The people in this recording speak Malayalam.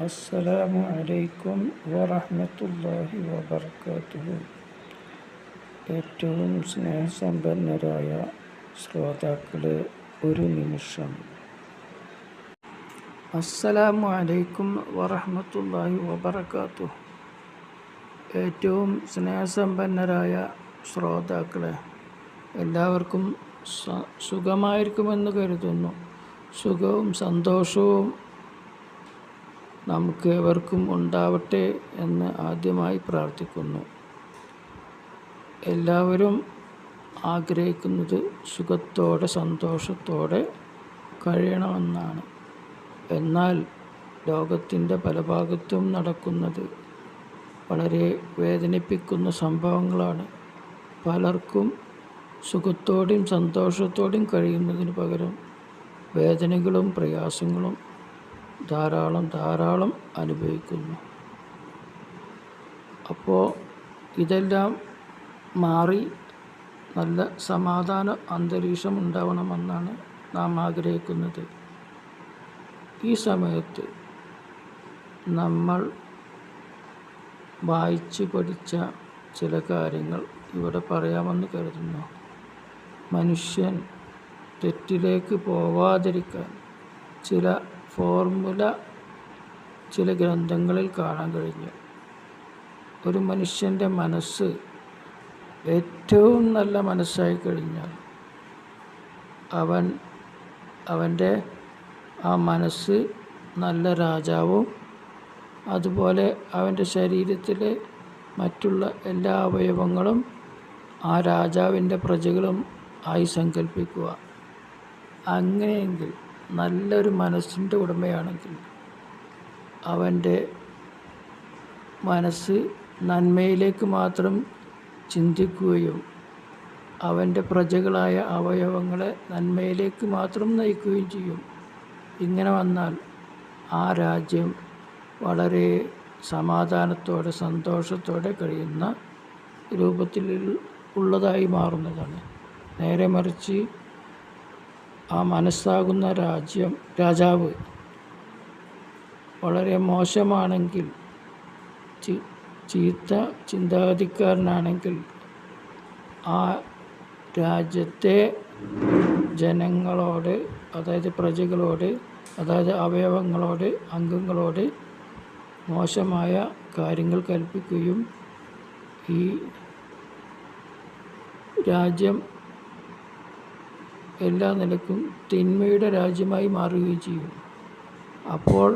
അസ്സലാമു അലൈക്കും വറഹ്മത്തുള്ളാഹി വബർക്കാത്തുഹു. ഏറ്റവും സ്നേഹസമ്പന്നരായ ശ്രോതാക്കളെ ഒരു നിമിഷം. അസ്സലാമു അലൈക്കും വറഹ്മത്തുള്ളാഹി വബർക്കാത്തുഹു. ഏറ്റവും സ്നേഹസമ്പന്നരായ ശ്രോതാക്കളെ എല്ലാവർക്കും സുഖമായിരിക്കുമെന്ന് കരുതുന്നു. സുഖവും സന്തോഷവും നമുക്ക് ഏവർക്കും ഉണ്ടാവട്ടെ എന്ന് ആദ്യമായി പ്രാർത്ഥിക്കുന്നു. എല്ലാവരും ആഗ്രഹിക്കുന്നത് സുഖത്തോടെ സന്തോഷത്തോടെ കഴിയണമെന്നാണ്. എന്നാൽ ലോകത്തിന്റെ പല ഭാഗത്തും നടക്കുന്നത് വളരെ വേദനിപ്പിക്കുന്ന സംഭവങ്ങളാണ്. പലർക്കും സുഖത്തോടെയും സന്തോഷത്തോടെയും കഴിയുന്നതിന് പകരം വേദനകളും പ്രയാസങ്ങളും ധാരാളം ധാരാളം അനുഭവിക്കുന്നു. അപ്പോൾ ഇതെല്ലാം മാറി നല്ല സമാധാന അന്തരീക്ഷം ഉണ്ടാവണമെന്നാണ് നാം ആഗ്രഹിക്കുന്നത്. ഈ സമയത്ത് നമ്മൾ വായിച്ച് പഠിച്ച ചില കാര്യങ്ങൾ ഇവിടെ പറയാമെന്ന് കരുതുന്നു. മനുഷ്യൻ തെറ്റിലേക്ക് പോവാതിരിക്കാൻ ചില ഫോർമുല ചില ഗ്രന്ഥങ്ങളിൽ കാണാൻ കഴിഞ്ഞു. ഒരു മനുഷ്യന്റെ മനസ്സ് ഏറ്റവും നല്ല മനസ്സായി കഴിഞ്ഞാൽ അവൻ അവന്റെ ആ മനസ്സ് നല്ല രാജാവും അതുപോലെ അവന്റെ ശരീരത്തിലെ മറ്റുള്ള എല്ലാ അവയവങ്ങളും ആ രാജാവിന്റെ പ്രജകളും ആയി സങ്കല്പിക്കുക അങ്ങനെയെങ്കിൽ നല്ലൊരു മനസ്സിന്റെ ഉടമയാണെങ്കിൽ അവന്റെ മനസ്സ് നന്മയിലേക്ക് മാത്രം ചിന്തിക്കുകയും അവന്റെ പ്രജകളായ അവയവങ്ങളെ നന്മയിലേക്ക് മാത്രം നയിക്കുകയും ചെയ്യും. ഇങ്ങനെ വന്നാൽ ആ രാജ്യം വളരെ സമാധാനത്തോടെ സന്തോഷത്തോടെ കഴിയുന്ന രൂപത്തിൽ ഉള്ളതായി മാറുന്നതാണ്. നേരെ മറിച്ച് ആ മനസ്സാകുന്ന രാജ്യം രാജാവ് വളരെ മോശമാണെങ്കിൽ ചീത്ത ചിന്താഗതിക്കാരനാണെങ്കിൽ ആ രാജ്യത്തെ ജനങ്ങളോട് അതായത് പ്രജകളോട് അതായത് അവയവങ്ങളോട് അംഗങ്ങളോട് മോശമായ കാര്യങ്ങൾ കൽപ്പിക്കുകയും ഈ രാജ്യം എല്ലാ നിലക്കും തിന്മയുടെ രാജ്യമായി മാറുകയും ചെയ്യും. അപ്പോൾ